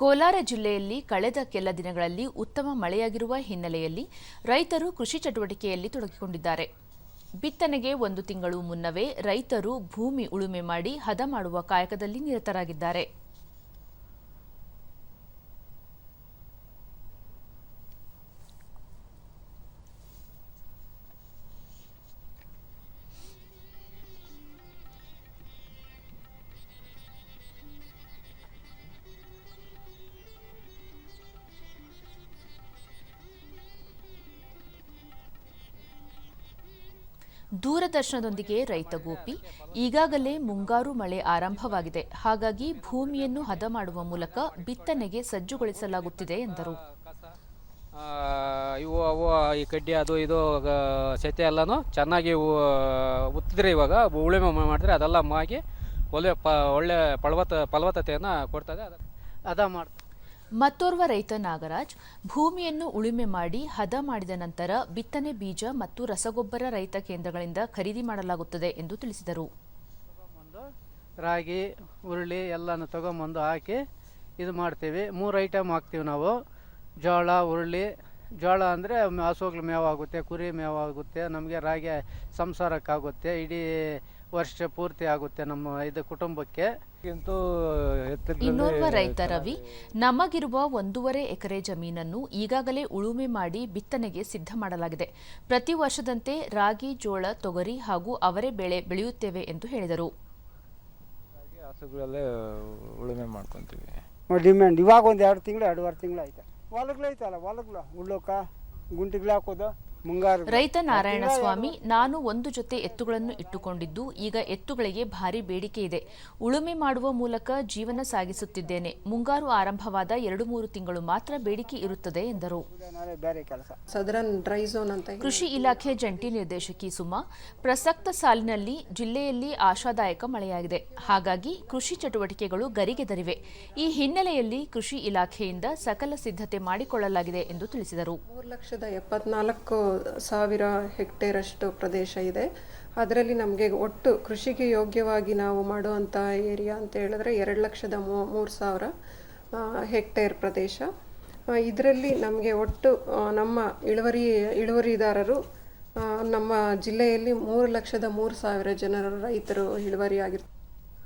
ಕೋಲಾರ ಜಿಲ್ಲೆಯಲ್ಲಿ ಕಳೆದ ಕೆಲ ದಿನಗಳಲ್ಲಿ ಉತ್ತಮ ಮಳೆಯಾಗಿರುವ ಹಿನ್ನೆಲೆಯಲ್ಲಿ ರೈತರು ಕೃಷಿ ಚಟುವಟಿಕೆಯಲ್ಲಿ ತೊಡಗಿಕೊಂಡಿದ್ದಾರೆ. ಬಿತ್ತನೆಗೆ ಒಂದು ತಿಂಗಳು ಮುನ್ನವೇ ರೈತರು ಭೂಮಿ ಉಳುಮೆ ಮಾಡಿ ಹದ ಮಾಡುವ ಕಾಯಕದಲ್ಲಿ ನಿರತರಾಗಿದ್ದಾರೆ. ದೂರದರ್ಶನದೊಂದಿಗೆ ರೈತ ಗೋಪಿ, ಈಗಾಗಲೇ ಮುಂಗಾರು ಮಳೆ ಆರಂಭವಾಗಿದೆ. ಹಾಗಾಗಿ ಭೂಮಿಯನ್ನು ಹದ ಮಾಡುವ ಮೂಲಕ ಬಿತ್ತನೆಗೆ ಸಜ್ಜುಗೊಳಿಸಲಾಗುತ್ತಿದೆ ಎಂದರು. ಇವು, ಅವು, ಈ ಕಡ್ಡಿ ಅದು, ಇದು ಸತ್ಯ ಸೆತೆ ಎಲ್ಲನೂ ಚೆನ್ನಾಗಿ ಉತ್ತಿದ್ರೆ ಇವಾಗ, ಉಳುಮೆ ಮಾಡಿದ್ರೆ ಅದೆಲ್ಲ ಮಾಗಿ ಒಳ್ಳೆ ಒಳ್ಳೆ ಫಲವತ್ತ ಫಲವತ್ತತೆಯನ್ನು ಕೊಡ್ತದೆ ಅದ ಮಾಡ್ತಾರೆ. ಮತ್ತೋರ್ವ ರೈತ ನಾಗರಾಜ್ ಭೂಮಿಯನ್ನು ಉಳುಮೆ ಮಾಡಿ ಹದ ಮಾಡಿದ ನಂತರ ಬಿತ್ತನೆ ಬೀಜ ಮತ್ತು ರಸಗೊಬ್ಬರ ರೈತ ಕೇಂದ್ರಗಳಿಂದ ಖರೀದಿ ಮಾಡಲಾಗುತ್ತದೆ ಎಂದು ತಿಳಿಸಿದರು. ರಾಗಿ, ಹುರುಳಿ ಎಲ್ಲನೂ ತಗೊಂಬಂದು ಹಾಕಿ ಇದು ಮಾಡ್ತೀವಿ. ಮೂರು ಐಟಮ್ ಹಾಕ್ತೀವಿ ನಾವು. ಜೋಳ, ಹುರುಳಿ. ಜೋಳ ಅಂದರೆ ಹಸುಗಳು ಮೇವಾಗುತ್ತೆ ಕುರಿ ಮೇವಾಗುತ್ತೆ ನಮಗೆ ರಾಗಿ ಸಂಸಾರಕ್ಕಾಗುತ್ತೆ, ಇಡೀ ವರ್ಷ ಪೂರ್ತಿ ಆಗುತ್ತೆ ನಮ್ಮ ಇದು ಕುಟುಂಬಕ್ಕೆ. ಇನ್ನೋರ್ವ ರೈತ ರವಿ ನಮಗಿರುವ ಒಂದೂವರೆ ಎಕರೆ ಜಮೀನನ್ನು ಈಗಾಗಲೇ ಉಳುಮೆ ಮಾಡಿ ಬಿತ್ತನೆಗೆ ಸಿದ್ಧ ಮಾಡಲಾಗಿದೆ. ಪ್ರತಿ ವರ್ಷದಂತೆ ರಾಗಿ ಜೋಳ ತೊಗರಿ ಹಾಗೂ ಅವರೆ ಬೆಳೆ ಬೆಳೆಯುತ್ತೇವೆ ಎಂದು ಹೇಳಿದರು. ಉಳುಮೆ ಮಾಡ್ಕೊಂತೀವಿ. ಡಿಮ್ಯಾಂಡ್ ಇವಾಗ ಒಂದು ಎರಡು ತಿಂಗಳು ಎರಡೂವರೆ ತಿಂಗಳು ಆಯ್ತಾ ಹೊಲಗಳು ಐತಲ್ಲ ಹೊಲಗಳು ಉಳ್ಳೋಕ ಗುಂಟಿಗಳು ಹಾಕೋದು. ರೈತ ನಾರಾಯಣಸ್ವಾಮಿ ನಾನು ಒಂದು ಜೊತೆ ಎತ್ತುಗಳನ್ನು ಇಟ್ಟುಕೊಂಡಿದ್ದು ಈಗ ಎತ್ತುಗಳಿಗೆ ಭಾರಿ ಬೇಡಿಕೆ ಇದೆ. ಉಳುಮೆ ಮಾಡುವ ಮೂಲಕ ಜೀವನ ಸಾಗಿಸುತ್ತಿದ್ದೇನೆ. ಮುಂಗಾರು ಆರಂಭವಾದ ಎರಡು ಮೂರು ತಿಂಗಳು ಮಾತ್ರ ಬೇಡಿಕೆ ಇರುತ್ತದೆ ಎಂದರು. ನಾಳೆ ಬೇರೆ ಕೆಲಸ. ಸದರನ್ ಡ್ರೈ ಝೋನ್ ಅಂತ ಕೃಷಿ ಇಲಾಖೆ ಜಂಟಿ ನಿರ್ದೇಶಕಿ ಸುಮಾ ಪ್ರಸಕ್ತ ಸಾಲಿನಲ್ಲಿ ಜಿಲ್ಲೆಯಲ್ಲಿ ಆಶಾದಾಯಕ ಮಳೆಯಾಗಿದೆ. ಹಾಗಾಗಿ ಕೃಷಿ ಚಟುವಟಿಕೆಗಳು ಗರಿಗೆದರಿವೆ ಈ ಹಿನ್ನೆಲೆಯಲ್ಲಿ ಕೃಷಿ ಇಲಾಖೆಯಿಂದ ಸಕಲ ಸಿದ್ಧತೆ ಮಾಡಿಕೊಳ್ಳಲಾಗಿದೆ ಎಂದು ತಿಳಿಸಿದರು. ಮೂರು ಲಕ್ಷದ ಎಪ್ಪತ್ನಾಲ್ಕು ಸಾವಿರ ಹೆಕ್ಟೇರ್ ಅಷ್ಟು ಪ್ರದೇಶ ಇದೆ. ಅದರಲ್ಲಿ ನಮಗೆ ಒಟ್ಟು ಕೃಷಿಗೆ ಯೋಗ್ಯವಾಗಿ ನಾವು ಮಾಡುವಂಥ ಏರಿಯಾ ಅಂತ ಹೇಳಿದ್ರೆ ಎರಡು ಲಕ್ಷದ ಮೂರು ಸಾವಿರ ಹೆಕ್ಟೇರ್ ಪ್ರದೇಶ. ಇದರಲ್ಲಿ ನಮಗೆ ಒಟ್ಟು ನಮ್ಮ ಇಳುವರಿ, ಇಳುವರಿದಾರರು ನಮ್ಮ ಜಿಲ್ಲೆಯಲ್ಲಿ ಮೂರು ಲಕ್ಷದ ಮೂರು ಸಾವಿರ ಜನರು ರೈತರು ಇಳುವರಿ ಆಗಿರ್ತಾರೆ